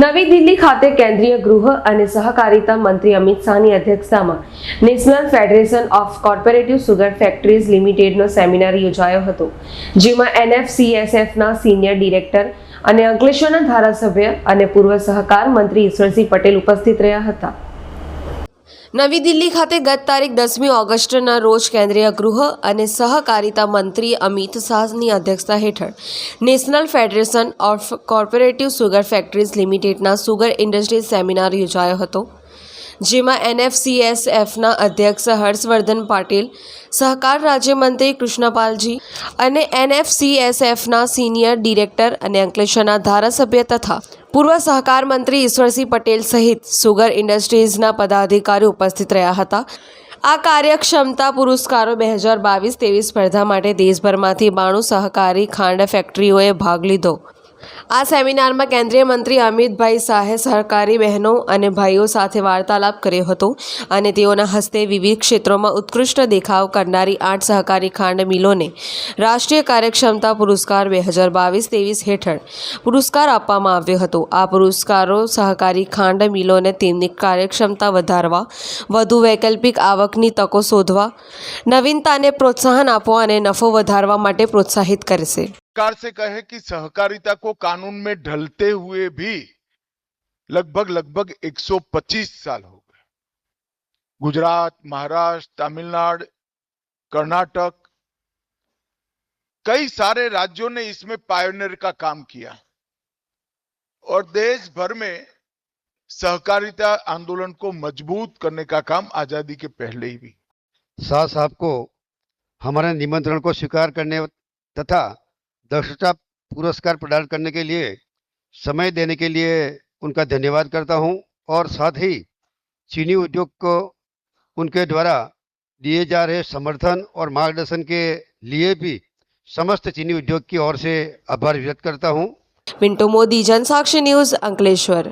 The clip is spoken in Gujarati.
નવી દિલ્હી ખાતે કેન્દ્રીય ગૃહ અને સહકારિતા મંત્રી અમિત શાહની અધ્યક્ષતામાં national federation of cooperative sugar factories લિમિટેડનો seminar યોજાયો હતો, જેમાં એનએફસીએસએફના સિનિયર ડિરેક્ટર અને અંકલેશ્વરના ધારાસભ્ય અને પૂર્વ સહકાર મંત્રી ઈશ્વરસિંહ પટેલ ઉપસ્થિત રહ્યા હતા. નવી દિલ્હી ખાતે ગત તારીખ દસમી ઓગસ્ટના રોજ કેન્દ્રીય ગૃહ અને સહકારિતા મંત્રી અમિત શાહની અધ્યક્ષતા હેઠળ national federation of cooperative sugar factories લિમિટેડના સુગર ઇન્ડસ્ટ્રીઝ સેમિનાર યોજાયો હતો, જેમાં એનએફસીએસએફના અધ્યક્ષ હર્ષવર્ધન પાટીલ, સહકાર રાજ્યમંત્રી કૃષ્ણપાલજી અને એનએફસીએસએફના સિનિયર ડિરેક્ટર અને અંકલેશ્વરના ધારાસભ્ય તથા પૂર્વ સહકાર મંત્રી ઈશ્વરસિંહ પટેલ સહિત સુગર ઇન્ડસ્ટ્રીઝના પદાધિકારી ઉપસ્થિત રહ્યા હતા. આ કાર્યક્ષમતા પુરસ્કારો બે હજાર બાવીસ તેવી સ્પર્ધા માટે દેશભરમાંથી બાણું સહકારી ખાંડ ફેક્ટરીઓએ ભાગ લીધો. આ સેમિનારમાં કેન્દ્રીય મંત્રી અમિતભાઈ શાહે સહકારી બહેનો અને ભાઈઓ સાથે વાર્તાલાપ કર્યો હતો અને તેઓના હસ્તે વિવિધ ક્ષેત્રોમાં ઉત્કૃષ્ટ દેખાવ કરનારી આઠ સહકારી ખાંડ મિલોને રાષ્ટ્રીય કાર્યક્ષમતા પુરસ્કાર બે હજાર બાવીસ ત્રેવીસ હેઠળ પુરસ્કાર આપવામાં આવ્યો હતો. આ પુરસ્કારો સહકારી ખાંડ મિલોને તેમની કાર્યક્ષમતા વધારવા, વધુ વૈકલ્પિક આવકની તકો શોધવા, નવીનતાને પ્રોત્સાહન આપવા અને નફો વધારવા માટે પ્રોત્સાહિત કરશે. सरकार से कहे कि सहकारिता को कानून में ढलते हुए भी लगभग लगभग 125 साल हो गए। गुजरात, महाराष्ट्र, तमिलनाडु, कर्नाटक, कई सारे राज्यों ने इसमें पायोनियर का काम किया। और देश भर में सहकारिता आंदोलन को मज़बूत करने का काम आज़ादी के पहले ही भी। शाह साहब को हमारे निमंत्रण को स्वीकार करने तथा दक्षता पुरस्कार प्रदान करने के लिए, समय देने के लिए उनका धन्यवाद करता हूँ और साथ ही चीनी उद्योग को उनके द्वारा दिए जा रहे समर्थन और मार्गदर्शन के लिए भी समस्त चीनी उद्योग की ओर से आभार व्यक्त करता हूँ। मिंटू मोदी, जनसाक्षी न्यूज़, अंकलेश्वर।